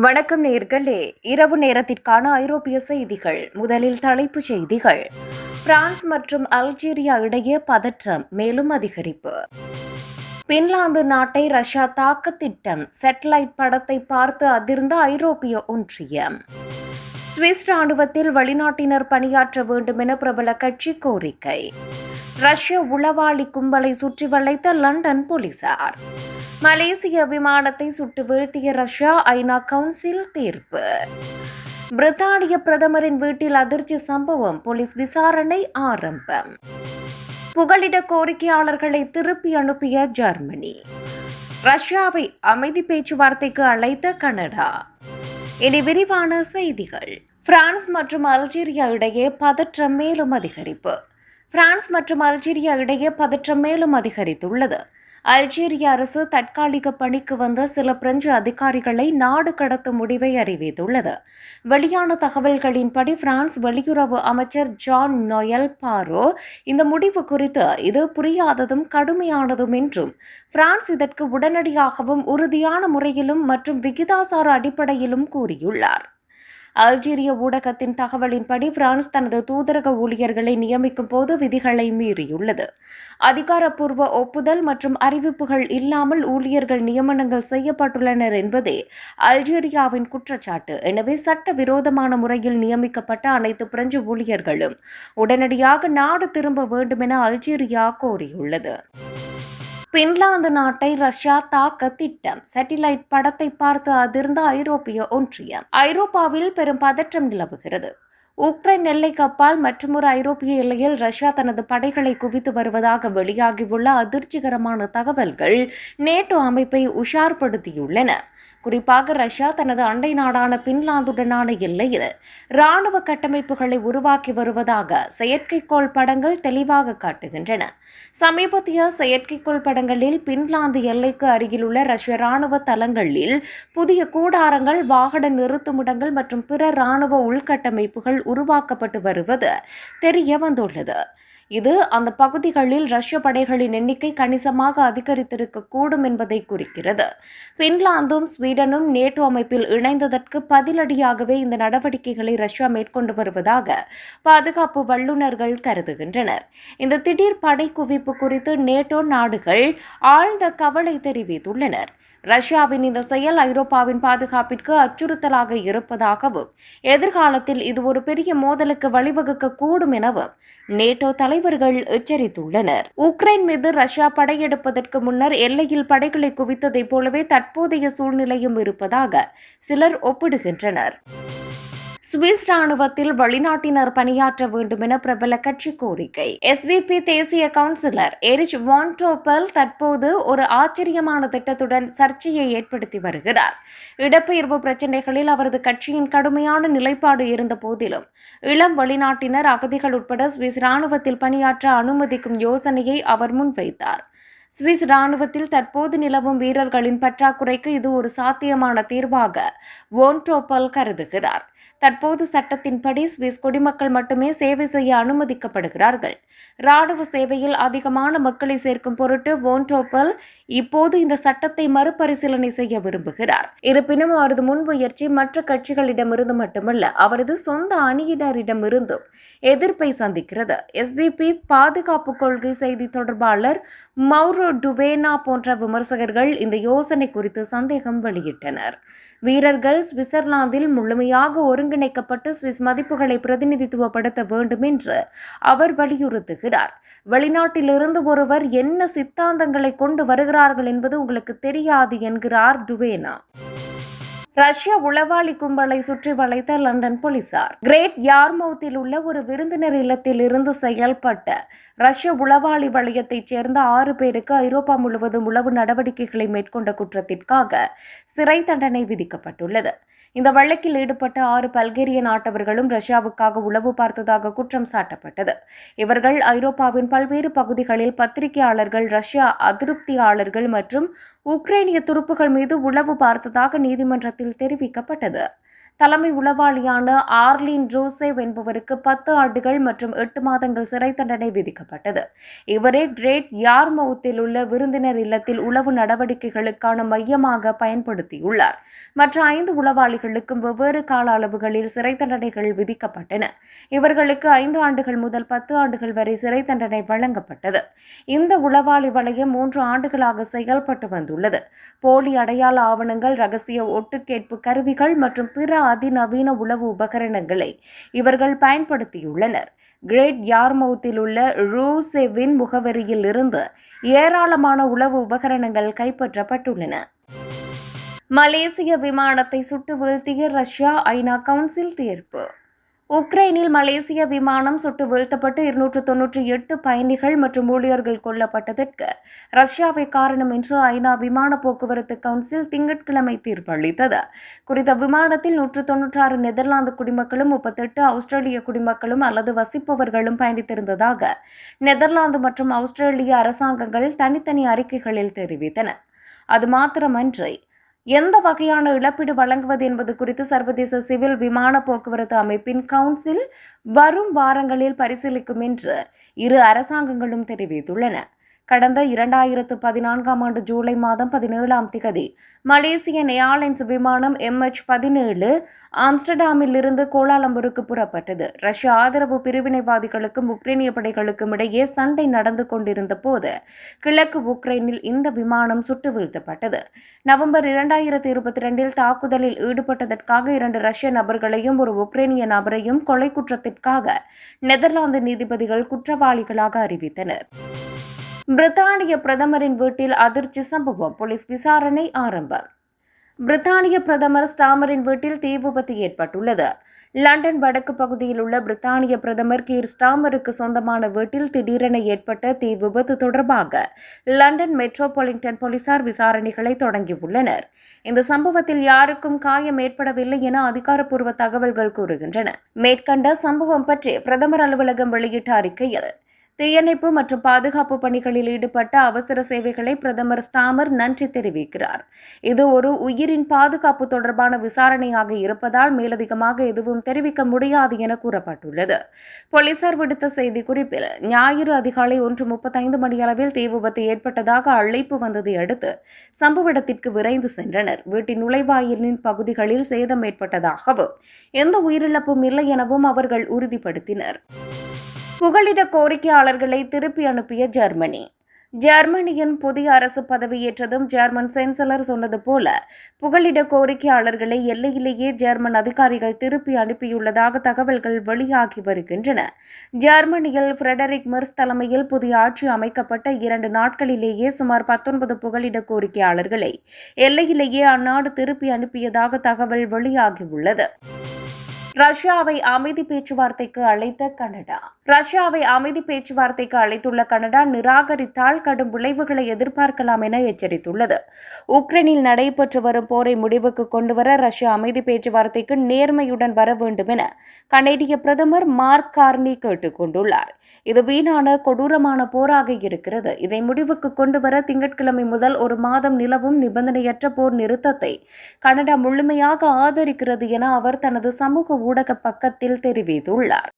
வணக்கம் நேர்களே. இரவு நேரத்திற்கான ஐரோப்பிய செய்திகள். முதலில் தலைப்புச் செய்திகள். பிரான்ஸ் மற்றும் அல்ஜீரியா இடையே பதற்றம் மேலும் அதிகரிப்பு. பின்லாந்து நாட்டை ரஷ்யா தாக்க திட்டம். சேட்டலைட் படத்தை பார்த்து அதிர்ந்த ஐரோப்பிய ஒன்றியம். சுவிஸ் ராணுவத்தில் வெளிநாட்டினர் பணியாற்ற வேண்டும் என பிரபல கட்சி கோரிக்கை. ரஷ்ய உளவாளி கும்பலை சுற்றி வளைத்த லண்டன் போலீசார். மலேசிய விமானத்தை சுட்டு வீழ்த்திய ரஷ்யா ஐநா கவுன்சில் தீர்ப்பு. பிரித்தானிய பிரதமரின் வீட்டில் அதிர்ச்சி சம்பவம் போலீஸ் விசாரணை ஆரம்பம். புகலிட கோரிக்கையாளர்களை திருப்பி அனுப்பிய ஜெர்மனி. ரஷ்யாவை அமைதி பேச்சுவார்த்தைக்கு அழைத்த கனடா. இனி விரிவான செய்திகள். பிரான்ஸ் மற்றும் அல்ஜீரியா இடையே பதற்றம் மேலும் அதிகரிப்பு. பிரான்ஸ் மற்றும் அல்ஜீரியா இடையே பதற்றம் மேலும் அதிகரித்துள்ளது. அல்ஜீரிய அரசு தற்காலிக பணிக்கு வந்த சில பிரெஞ்சு அதிகாரிகளை நாடு கடத்தும் முடிவை அறிவித்துள்ளது. வெளியான தகவல்களின்படி பிரான்ஸ் வெளியுறவு அமைச்சர் ஜான் நொயல் பாரோ இந்த முடிவு குறித்து இது புரியாததும் கடுமையானதும் என்றும் பிரான்ஸ் இதற்கு உடனடியாகவும் உறுதியான முறையிலும் மற்றும் விகிதாசார அடிப்படையிலும் கூறியுள்ளார். அல்ஜீரிய ஊடகத்தின் தகவலின்படி பிரான்ஸ் தனது தூதரக ஊழியர்களை நியமிக்கும் போது விதிகளை மீறியுள்ளது. அதிகாரப்பூர்வ ஒப்புதல் மற்றும் அறிவிப்புகள் இல்லாமல் ஊழியர்கள் நியமனங்கள் செய்யப்பட்டுள்ளனர் என்பதே அல்ஜீரியாவின் குற்றச்சாட்டு. எனவே சட்ட விரோதமான முறையில் நியமிக்கப்பட்ட அனைத்து பிரெஞ்சு ஊழியர்களும் உடனடியாக நாடு திரும்ப வேண்டும் என அல்ஜீரியா கோரியுள்ளது. பின்லாந்து நாட்டை ரஷ்யா தாக்க திட்டம் சேட்டிலைட் படத்தை பார்த்து அதிர்ந்த ஐரோப்பிய ஒன்றியம். ஐரோப்பாவில் பெரும் பதற்றம் நிலவுகிறது. உக்ரைன் எல்லை கப்பால் மற்றொரு ஐரோப்பிய எல்லையில் ரஷ்யா தனது படைகளை குவித்து வருவதாக வெளியாகியுள்ள அதிர்ச்சிகரமான தகவல்கள் நேட்டோ அமைப்பை உஷார்படுத்தியுள்ளன. குறிப்பாக ரஷ்யா தனது அண்டை நாடான பின்லாந்துடனான எல்லையில் இராணுவ கட்டமைப்புகளை உருவாக்கி வருவதாக செயற்கைக்கோள் படங்கள் தெளிவாக காட்டுகின்றன. சமீபத்திய செயற்கைக்கோள் படங்களில் பின்லாந்து எல்லைக்கு அருகிலுள்ள ரஷ்ய இராணுவ தளங்களில் புதிய கூடாரங்கள் வாகன நிறுத்துமிடங்கள் மற்றும் பிற இராணுவ உள்கட்டமைப்புகள் உருவாக்கப்பட்டு வருவது தெரிய வந்துள்ளது. இது அந்த பகுதிகளில் ரஷ்ய படைகளின் எண்ணிக்கை கணிசமாக அதிகரித்திருக்கக்கூடும் என்பதை குறிக்கிறது. பின்லாந்தும் ஸ்வீடனும் நேட்டோ அமைப்பில் இணைந்ததற்கு பதிலடியாகவே இந்த நடவடிக்கைகளை ரஷ்யா மேற்கொண்டு வருவதாக பாதுகாப்பு வல்லுநர்கள் கருதுகின்றனர். இந்த திடீர் படை குவிப்பு குறித்து நேட்டோ நாடுகள் ஆழ்ந்த கவலை தெரிவித்துள்ளனர். ரஷ்யாவின் இந்த செயல் ஐரோப்பாவின் பாதுகாப்பிற்கு அச்சுறுத்தலாக இருப்பதாகவும் எதிர்காலத்தில் இது ஒரு பெரிய மோதலுக்கு வழிவகுக்க கூடும் எனவும் நேட்டோ தலை தலைவர்கள் எச்சரித்துள்ளனர். உக்ரைன் மீது ரஷ்யா படையெடுப்பதற்கு முன்னர் எல்லையில் படைகளை குவித்ததைப் போலவே தற்போதைய சூழ்நிலையும் இருப்பதாக சிலர் ஒப்பிடுகின்றனர். சுவிஸ் ராணுவத்தில் வெளிநாட்டினர் பணியாற்ற வேண்டும் என பிரபல கட்சி கோரிக்கை. எஸ்விபி தேசிய கவுன்சிலர் எரிச் வான்டோப்பல் தற்போது ஒரு ஆச்சரியமான திட்டத்துடன் சர்ச்சையை ஏற்படுத்தி வருகிறார். இடப்பெயர்வு பிரச்சினைகளில் அவரது கட்சியின் கடுமையான நிலைப்பாடு இருந்த போதிலும் இளம் வெளிநாட்டினர் அகதிகள் உட்பட சுவிஸ் ராணுவத்தில் பணியாற்ற அனுமதிக்கும் யோசனையை அவர் முன்வைத்தார். சுவிஸ் ராணுவத்தில் தற்போது நிலவும் வீரர்களின் பற்றாக்குறைக்கு இது ஒரு சாத்தியமான தீர்வாக வோன்டோப்பல் கருதுகிறார். தற்போது சட்டத்தின்படி சுவிஸ் குடிமக்கள் மட்டுமே சேவை செய்ய அனுமதிக்கப்படுகிறார்கள். ராணுவ சேவையில் அதிகமான மக்களை சேர்க்கும் பொருட்டு வோன்டோப்பல் இப்போது இந்த சட்டத்தை மறுபரிசீலனை செய்ய விரும்புகிறார். இருப்பினும் அவரது முன்முயற்சி மற்ற கட்சிகளிடமிருந்து மட்டுமல்ல அவரது சொந்த அணியினரிடமிருந்தும் எதிர்ப்பை சந்திக்கிறது. எஸ்பிபி பாதுகாப்பு கொள்கை செய்தி தொடர்பாளர் மௌரோ டுவேனா போன்ற விமர்சகர்கள் இந்த யோசனை குறித்து சந்தேகம் வெளியிட்டனர். வீரர்கள் சுவிட்சர்லாந்தில் முழுமையாக ஒருங்கிணைக்கப்பட்டு சுவிஸ் மதிப்புகளை பிரதிநிதித்துவப்படுத்த வேண்டும் என்று அவர் வலியுறுத்துகிறார். வெளிநாட்டிலிருந்து ஒருவர் என்ன சித்தாந்தங்களை கொண்டு வருகிறார்கள் என்பது உங்களுக்கு தெரியாது என்கிறார் டுவேனா. ரஷ்ய உளவாளி கும்பலை சுற்றி வளைத்த லண்டன் போலீசார். கிரேட் யார்மவுத்தில் உள்ள ஒரு விருந்தினர் இல்லத்தில் இருந்து செயல்பட்ட ரஷ்ய உளவாளி வளையத்தைச் சேர்ந்த ஆறு பேருக்கு ஐரோப்பா முழுவதும் உளவு நடவடிக்கைகளை மேற்கொண்ட குற்றத்திற்காக சிறை தண்டனை விதிக்கப்பட்டுள்ளது. இந்த வழக்கில் ஈடுபட்ட ஆறு பல்கேரிய நாட்டவர்களும் ரஷ்யாவுக்காக உளவு பார்த்ததாக குற்றம் சாட்டப்பட்டது. இவர்கள் ஐரோப்பாவின் பல்வேறு பகுதிகளில் பத்திரிகையாளர்கள் ரஷ்யா அதிருப்தியாளர்கள் மற்றும் உக்ரைனிய துருப்புகள் மீது உளவு பார்த்ததாக நீதிமன்றத்தில் தெரிவிக்கப்பட்டது. தலைமை உளவாளியான ஆர்லின் ஜோசேவ் என்பவருக்கு பத்து ஆண்டுகள் மற்றும் எட்டு மாதங்கள் சிறை தண்டனை விதிக்கப்பட்டது. இவரே கிரேட் யார்மவுத்தில் உள்ள விருந்தினர் இல்லத்தில் உளவு நடவடிக்கைகளுக்கான மையமாக பயன்படுத்தியுள்ளார். மற்ற ஐந்து உளவாளிகளுக்கும் வெவ்வேறு கால அளவுகளில் சிறை தண்டனைகள் விதிக்கப்பட்டன. இவர்களுக்கு ஐந்து ஆண்டுகள் முதல் பத்து ஆண்டுகள் வரை சிறை தண்டனை வழங்கப்பட்டது. இந்த உளவாளி வளையம் மூன்று ஆண்டுகளாக செயல்பட்டு வந்துள்ளது. போலி அடையாள ஆவணங்கள் ரகசிய ஒட்டுக்கேட்பு கருவிகள் மற்றும் பிற அதிநவீன உளவு உபகரணங்களை இவர்கள் பயன்படுத்தியுள்ளனர். கிரேட் யார்மவுத்தில் உள்ள ரூசெவின் முகவரியில் இருந்து ஏராளமான உளவு உபகரணங்கள் கைப்பற்றப்பட்டுள்ளன. மலேசிய விமானத்தை சுட்டு வீழ்த்திய ரஷ்யா ஐநா கவுன்சில் தீர்ப்பு. உக்ரைனில் மலேசிய விமானம் சுட்டு வீழ்த்தப்பட்டு இருநூற்று தொன்னூற்றி எட்டு பயணிகள் மற்றும் ஊழியர்கள் கொல்லப்பட்டதற்கு ரஷ்யாவை காரணம் என்று ஐநா விமான போக்குவரத்து கவுன்சில் திங்கட்கிழமை தீர்ப்பளித்தது குறித்த விமானத்தில் நூற்று தொன்னூற்றாறு நெதர்லாந்து குடிமக்களும் முப்பத்தெட்டு ஆஸ்திரேலிய குடிமக்களும் அல்லது வசிப்பவர்களும் பயணித்திருந்ததாக நெதர்லாந்து மற்றும் ஆஸ்திரேலிய அரசாங்கங்கள் தனித்தனி அறிக்கைகளில் தெரிவித்தன. அது மாத்திரமன்றி எந்த வகையான இழப்பீடு வழங்குவது என்பது குறித்து சர்வதேச சிவில் விமான போக்குவரத்து அமைப்பின் கவுன்சில் வரும் வாரங்களில் பரிசீலிக்கும் என்று இரு அரசாங்கங்களும் தெரிவித்துள்ளன. கடந்த இரண்டாயிரத்து பதினான்காம் ஆண்டு ஜூலை மாதம் பதினேழாம் திகதி மலேசிய ஏர்லைன்ஸ் விமானம் எம்ஹெச் பதினேழு ஆம்ஸ்டர்டாமில் இருந்து கோலாலம்பூருக்கு புறப்பட்டது. ரஷ்ய ஆதரவு பிரிவினைவாதிகளுக்கும் உக்ரைனிய படைகளுக்கும் இடையே சண்டை நடந்து கொண்டிருந்த போது கிழக்கு உக்ரைனில் இந்த விமானம் சுட்டு வீழ்த்தப்பட்டது. நவம்பர் இரண்டாயிரத்தி இருபத்தி ரெண்டில் தாக்குதலில் ஈடுபட்டதற்காக இரண்டு ரஷ்ய நபர்களையும் ஒரு உக்ரைனிய நபரையும் கொலை குற்றத்திற்காக நெதர்லாந்து நீதிபதிகள் குற்றவாளிகளாக அறிவித்தனர். பிரித்தானிய பிரதமரின் வீட்டில் அதிர்ச்சி சம்பவம். போலீஸ் விசாரணை ஆரம்பம். பிரித்தானிய பிரதமர் ஸ்டாமரின் வீட்டில் தீ விபத்து ஏற்பட்டுள்ளது. லண்டன் வடக்கு பகுதியில் உள்ள பிரித்தானிய பிரதமர் கீர் ஸ்டாமருக்கு சொந்தமான வீட்டில் திடீரென ஏற்பட்ட தீ விபத்து தொடர்பாக லண்டன் மெட்ரோபாலிட்டன் போலீசார் விசாரணைகளை தொடங்கியுள்ளனர். இந்த சம்பவத்தில் யாருக்கும் காயம் ஏற்படவில்லை என அதிகாரப்பூர்வ தகவல்கள் கூறுகின்றன. மேற்கண்ட சம்பவம் பற்றி பிரதமர் அலுவலகம் வெளியிட்ட அறிக்கையில் தீயணைப்பு மற்றும் பாதுகாப்பு பணிகளில் ஈடுபட்ட அவசர சேவைகளை பிரதமர் ஸ்டாமர் நன்றி தெரிவிக்கிறார். இது ஒரு உயிரின் பாதுகாப்பு தொடர்பான விசாரணையாக இருப்பதால் மேலதிகமாக எதுவும் தெரிவிக்க முடியாது என கூறப்பட்டுள்ளது. போலீசார் விடுத்த செய்தி குறிப்பில் ஞாயிறு அதிகாலை ஒன்று முப்பத்தைந்து மணியளவில் தீ விபத்து ஏற்பட்டதாக அழைப்பு வந்ததை அடுத்து சம்பவ இடத்திற்கு விரைந்து சென்றனர். வீட்டின் நுழைவாயிலின் பகுதிகளில் சேதம் ஏற்பட்டதாகவும் எந்த உயிரிழப்பும் இல்லை எனவும் அவர்கள் உறுதிப்படுத்தினர். புகலிட கோரிக்கையாளர்களை திருப்பி அனுப்பிய ஜெர்மனி. ஜெர்மனியின் புதிய அரசு பதவியேற்றதும் ஜெர்மன் சென்சலர் சொன்னது போல புகலிட கோரிக்கையாளர்களை எல்லையிலேயே ஜெர்மன் அதிகாரிகள் திருப்பி அனுப்பியுள்ளதாக தகவல்கள் வெளியாகி வருகின்றன. ஜெர்மனியில் ஃபிரெடரிக் மெர்ஸ் தலைமையில் புதிய ஆட்சி அமைக்கப்பட்ட இரண்டு நாட்களிலேயே சுமார் பத்தொன்பது புகலிட கோரிக்கையாளர்களை எல்லையிலேயே அந்நாடு திருப்பி அனுப்பியதாக தகவல் வெளியாகியுள்ளது. ரஷ்யாவை அமைதி பேச்சுவார்த்தைக்கு அழைத்த கனடா. ரஷ்யாவை அமைதி பேச்சுவார்த்தைக்கு அழைத்துள்ள கனடா நிராகரித்தால் கடும் விளைவுகளை எதிர்பார்க்கலாம் என எச்சரித்துள்ளது. உக்ரைனில் நடைபெற்று வரும் போரை முடிவுக்கு கொண்டுவர ரஷ்யா அமைதி பேச்சுவார்த்தைக்கு நேர்மையுடன் வர வேண்டும் என கனேடிய பிரதமர் மார்க் கார்னி கேட்டுக்கொண்டுள்ளார் இது வீணான கொடூரமான போராக இருக்கிறது. இதை முடிவுக்கு கொண்டுவர திங்கட்கிழமை முதல் ஒரு மாதம் நிலவும் நிபந்தனையற்ற போர் நிறுத்தத்தை கனடா முழுமையாக ஆதரிக்கிறது என அவர் தனது சமூக ஊடக பக்கத்தில் தெரிவித்துள்ளார்.